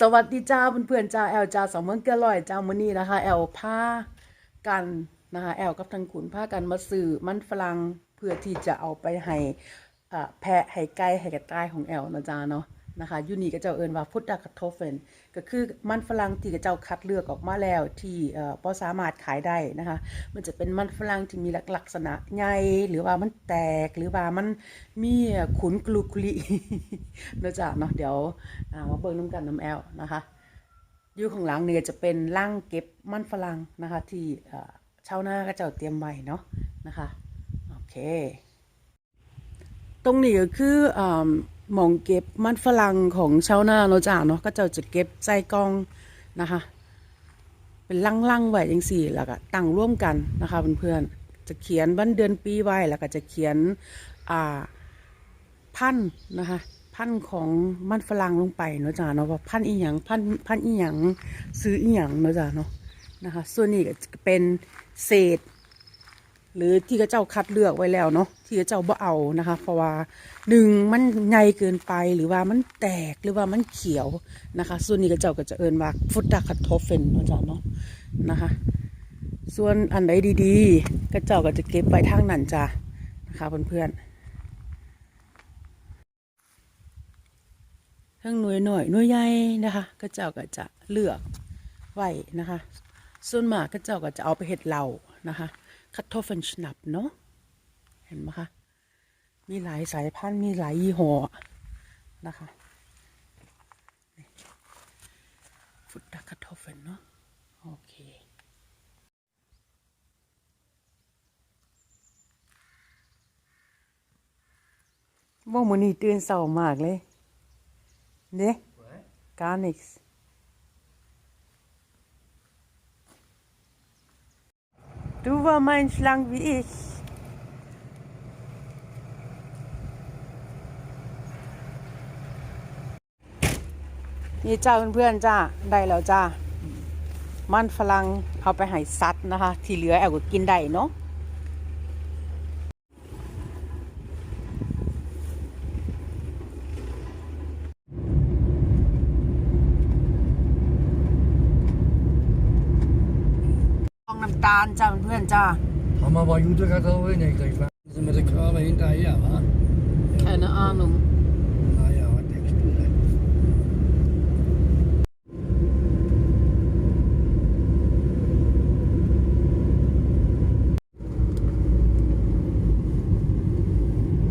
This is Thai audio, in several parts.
สวัสดีจ้าเพื่อนๆจ้าแอลจ้าสองเมืองเกลอยจ้ามือนี้นะคะ แอลผ้ากันนะคะแอลกับทางขุนผ้ากันมาสื่อมันฝรั่งเพื่อที่จะเอาไปให้อ่าแพะให้ไก่ให้กระต่ายของแอลนะจ้าเนาะ นะคะยูนี่ก็เจ้าเอิ้นว่าพุทธคัตโทเฟนก็คือมันฝรั่งที่กระเจ้าคัดเลือกออกมาแล้วที่เอ่อบ่สามารถขายได้นะคะมันจะเป็นมันฝรั่งที่มีลักษณะใหญ่หรือว่ามันแตกหรือว่ามันมีขุนกลุกลีเนาะจ้ะเนาะเดี๋ยวอ่ามาเบิ่งน้ำกันน้ำแอลนะคะยู่ข้างหลังเนี่ยจะเป็นล่างเก็บมันฝรั่งนะคะที่เอ่าวนาก็เจ้าเตรียมไว้เนาะนะคะโอเค ตรงนี้ก็คืออ มองเก็บมันฝรั่งของชาวนาเนาะจ้ะเนาะก็เจ้าจะเก็บใจกองนะคะ เป็นลังๆไว้จังสี่แล้วก็ตั้งร่วมกันนะคะเพื่อนๆจะเขียนวันเดือนปีไว้แล้วก็จะเขียนอ่าพันนะคะพันของมันฝรั่งลงไปเนาะจ้ะเนาะว่าพันอีหยังพันพันอีหยังซื้ออีหยังเนาะจ้ะเนาะนะคะ ส่วนนี้ก็เป็นเศษ หรือที่กระเจ้าคัดเลือกไว้แล้วเนาะที่กระเจ้าบ่เอานะคะ เพราะว่าหนึ่งมันใหญ่เกินไปหรือว่ามันแตกหรือว่ามันเขียวนะคะ ส่วนนี้กระเจ้าก็จะเอินว่าฟุตดาคัตโทเฟนเนาะจ้ะเนาะนะคะ ส่วนอันไหนดีๆ กระเจ้าก็จะเก็บไว้ทางนั้นจ้ะนะคะเพื่อนๆทั้งหน่วยหน่อยหน่วยใหญ่นะคะกระเจ้าก็จะเลือกไว้นะคะ ส่วนมากกระเจ้าก็จะเอาไปเห็ดเหล่านะคะ คัตโทเฟนชนับเนาะเห็นไหมคะ มีหลายสายพันธุ์มีหลายยี่ห้อนะคะฟุตดาคัตโทเฟนเนาะโอเคว่ามือนี้ตื่นเศร้ามากเลยเด้กานิกส์ Du war mein Schlang wie ich. นี่จ้าเพื่อนๆจ้าได้แล้วจ้า มันฝรั่งเอาไปให้สัตว์นะคะ ที่เหลือแอลก็กินได้เนาะ ฟองน้ำ ตาลจ้าเพื่อนๆจ้า Haben wir aber gute Kartoffeln gekriegt. wa? Sind wir der Körper hinterher, wa? Keine Ahnung. Naja, was denkst du denn?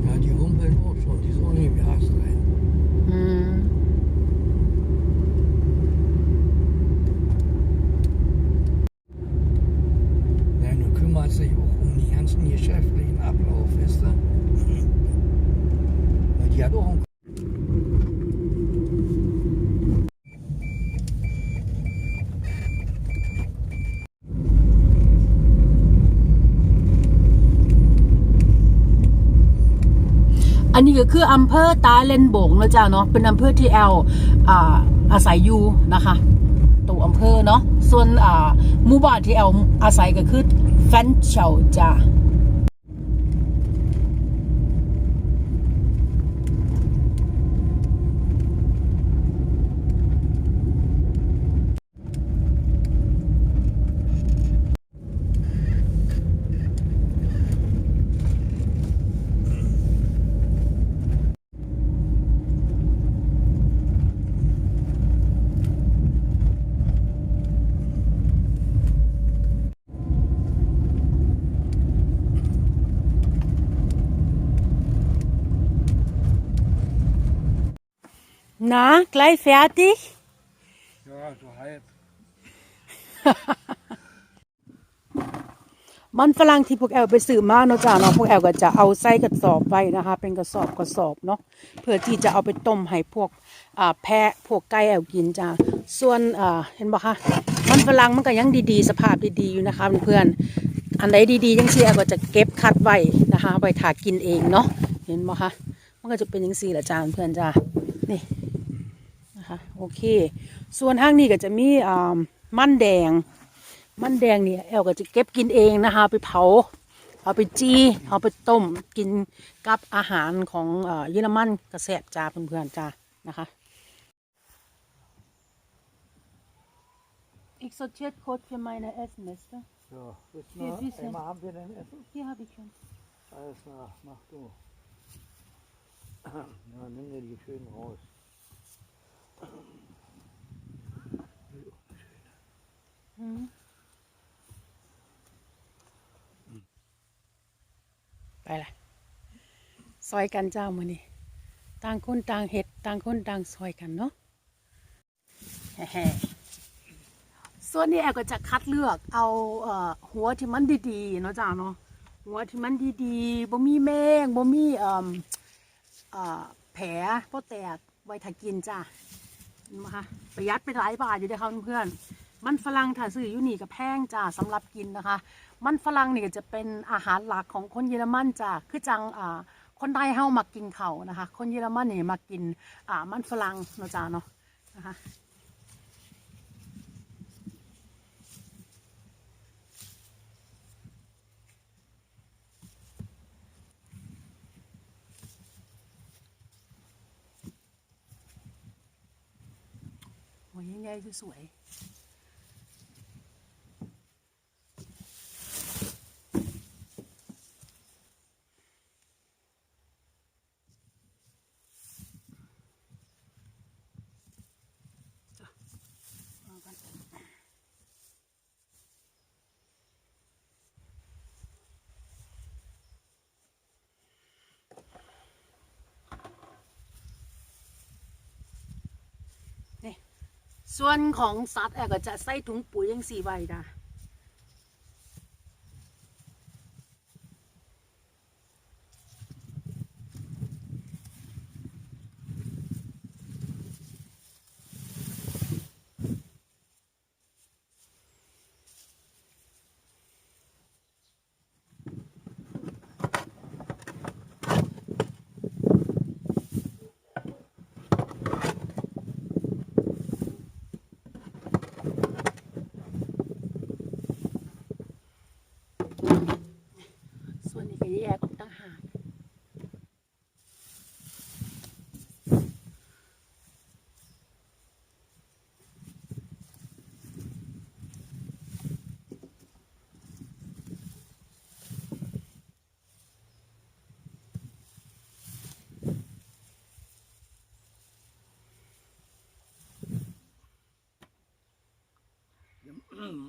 Ja, die humpeln auch schon, die ist auch nicht mehr Ast rein. อืม Ja, du kümmerst dich auch um den ganzen geschäftlichen Ablauf, weißt du? Ja, die hat auch einen อันนี้ก็คืออำเภอตาเลนโบงนะจ้าเนาะเป็นอำเภอที่แอลอาศัยอยู่นะคะตัวอำเภอเนาะส่วนหมู่บ้านที่แอลอาศัยก็คือแฟนเฉาจ้า นะ gleich fertig Ja, so halb. มันฝรั่งที่พวกแอลไปซื้อมาเนาะจ้าเนาะพวกแอลก็จะเอาใส่กระสอบไว้นะคะ เป็นกระสอบกระสอบเนาะเพื่อที่จะเอาไปต้มให้พวกอ่าแพะพวกไก่แอลกินจ้าส่วนอ่าเห็นบ่คะมันฝรั่งมันก็ยังดีๆ สภาพดีๆอยู่นะคะเพื่อนๆอันใดดีๆยังซี่แอลก็จะเก็บคัดไว้นะคะเอาไปถากินเองเนาะเห็นบ่คะมันก็จะเป็นยังซี่แหละจ้าเพื่อนๆจ้านี่ นะคะโอเค ส่วนห้างนี้ก็จะมีอ่ามันแดง มันแดงเนี่ยแอลก็จะเก็บกินเองนะคะเอาไปเผา เอาไปจี้เอาไปต้มกินกับอาหารของเอ่อเยอรมันกระแสบจ้าเพื่อนๆจ้านะคะ Ich sortiert Code für meine Essen, weißt du? So, willst du Wie- noch wie ist denn- einmal haben wir denn Essen? Hier habe ich schon. Alles klar, mach du. Ja, nimm dir die schön raus. ไปละซอยกันเจ้ามือนี่ต่างคนต่างเห็ดต่างคนต่างซอยกันเนาะแฮ่ๆส่วนนี้แอลก็จะคัดเลือกเอาเอ่อหัวที่มันดีๆเนาะจ้าเนาะหัวที่มันดีๆบ่มีแมงบ่มีเอ่อแผลบ่แตกไว้ถ้ากินจ้า นะคะประหยัดไปหลายบาทอยู่ด้อค่ะเพื่อนๆมันฝรั่งถ้าซื้ออยู่นี่ก็แพงจ้าสำหรับกินนะคะ มันฝรั่งนี่ก็จะเป็นอาหารหลักของคนเยอรมันจ้าคือจังอ่าคนไทยเฮามากินเขานะคะ คนเยอรมันนี่มากินอ่ามันฝรั่งเนาะจ้าเนาะนะคะ โอ้ยยังไงสวยๆ เอากันนี่ ส่วนของสัตว์แอก็จะใส่ถุงปุ๋ยยังสี่ใบนะ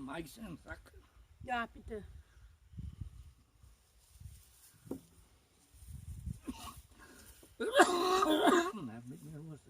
Mike's im Sack. ยาปิเตอร์ Na, mit mir muss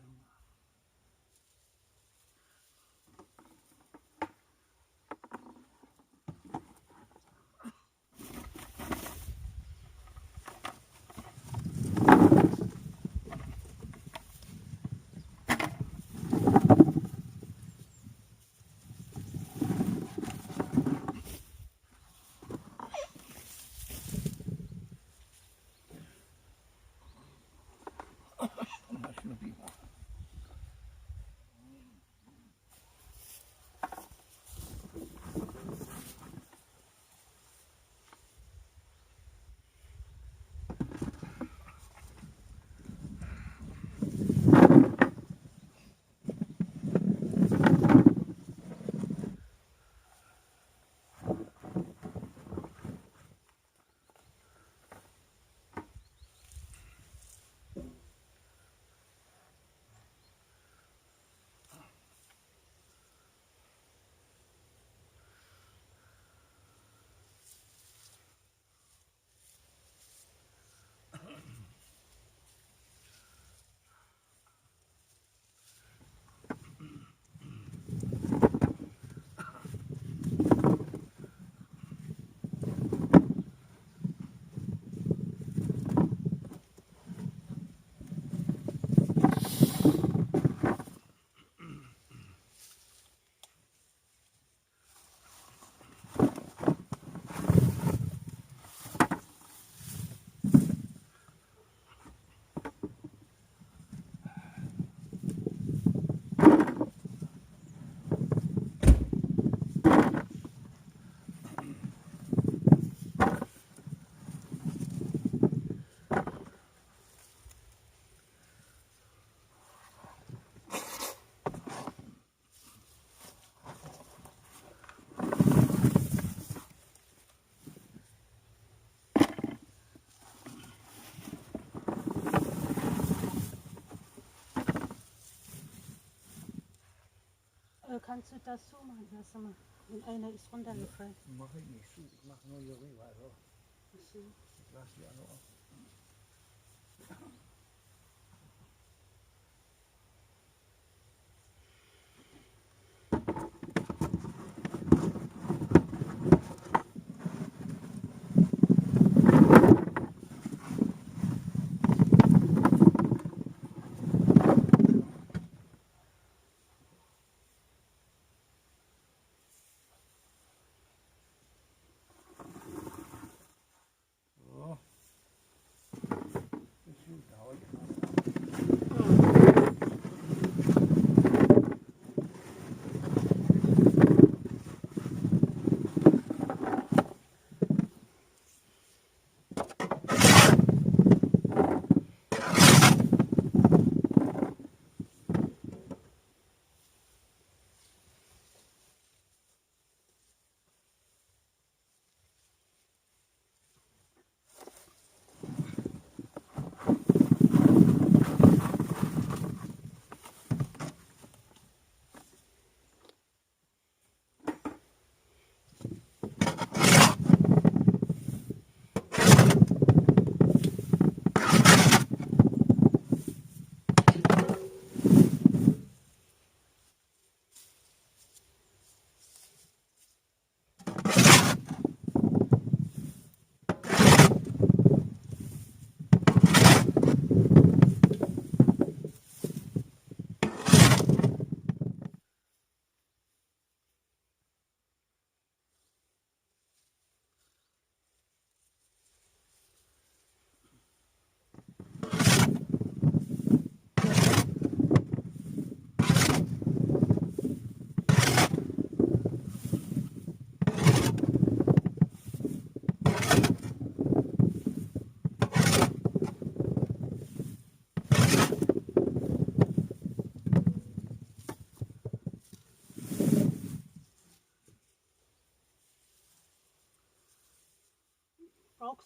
kannst du das so machen? Lass mal. Und einer ist runtergefallen. Mach ich nicht zu. Ich mach nur hier rüber. So. Ich lass die alle auf.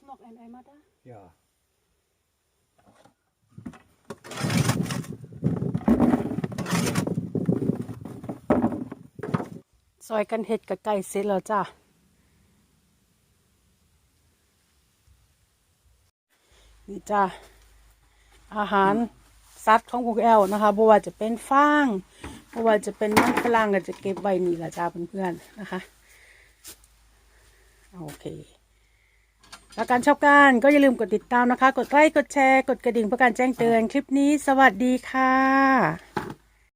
Brauchst du noch einen Eimer da? Ja. ซอยกันเห็ดกับไก่เสร็จแล้วจ้านี่จ้าอาหารสัตว์ของพวกแอลนะคะบ่ว่าจะเป็นฟางบ่ว่าจะเป็นมันฝรั่งก็จะเก็บไว้นี่แหละจ้าเพื่อนๆนะคะ โอเค และการชอบการก็อย่าลืมกดติดตามนะคะ กดไลค์กดแชร์ กดกระดิ่งเพื่อการแจ้งเตือนคลิปนี้ สวัสดีค่ะ